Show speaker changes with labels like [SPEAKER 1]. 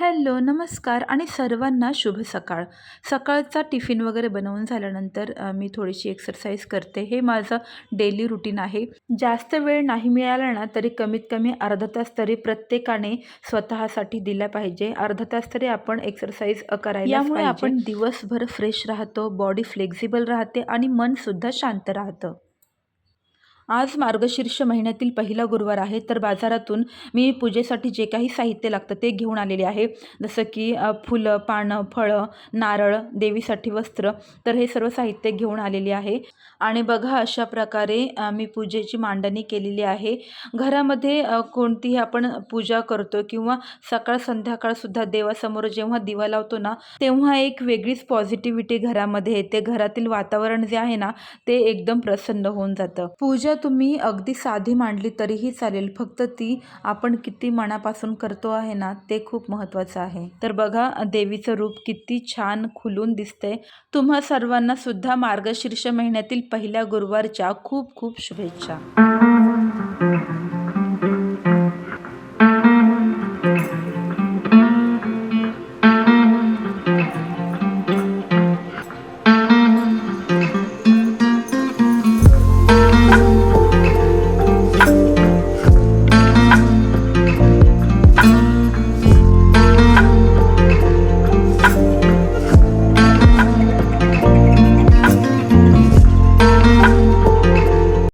[SPEAKER 1] Hello, नमस्कार आणि सर्वांना शुभ सकाळ. सकाळचा टिफिन वगैरे बनवून झाल्यानंतर मी थोडीशी एक्सरसाइज करते. हे माझं डेली रुटीन आहे. जास्त वेळ नाही मिळाला ना, तरी कमीत कमी अर्धा तास तरी प्रत्येकाने स्वतःसाठी दिला पाहिजे. अर्धा तास तरी आपण एक्सरसाइज अ, करायलाच
[SPEAKER 2] यामुळे. आपण
[SPEAKER 1] दिवसभर फ्रेश राहतो, बॉडी फ्लेक्सिबल राहते आणि मनसुद्धा शांत राहतं. आज मार्गशीर्ष महिन्यातील पहिला गुरुवार आहे, तर बाजारातून मी पूजेसाठी जे काही साहित्य लागतं ते घेऊन आलेले आहे. जसं की फुलं, पानं, फळं, नारळ, देवीसाठी वस्त्र, तर हे सर्व साहित्य घेऊन आलेले आहे. आणि बघा अशा प्रकारे मी पूजेची मांडणी केलेली आहे. घरामध्ये कोणतीही आपण पूजा करतो किंवा सकाळ संध्याकाळसुद्धा देवासमोर जेव्हा दिवा लावतो ना, तेव्हा एक वेगळीच पॉझिटिव्हिटी घरामध्ये येते. घरातील वातावरण जे आहे ना, ते एकदम प्रसन्न होऊन जातं. पूजा तुम्ही अगदी साधी मांडली तरीही चालेल, फक्त ती आपण किती मनापासून करतो आहे ना, ते खूप महत्त्वाचं आहे. तर बघा देवीचं रूप किती छान खुलून दिसतंय. तुम्हा सर्वांना सुद्धा मार्गशीर्ष महिन्यातील पहिल्या गुरुवारच्या खूप खूप शुभेच्छा.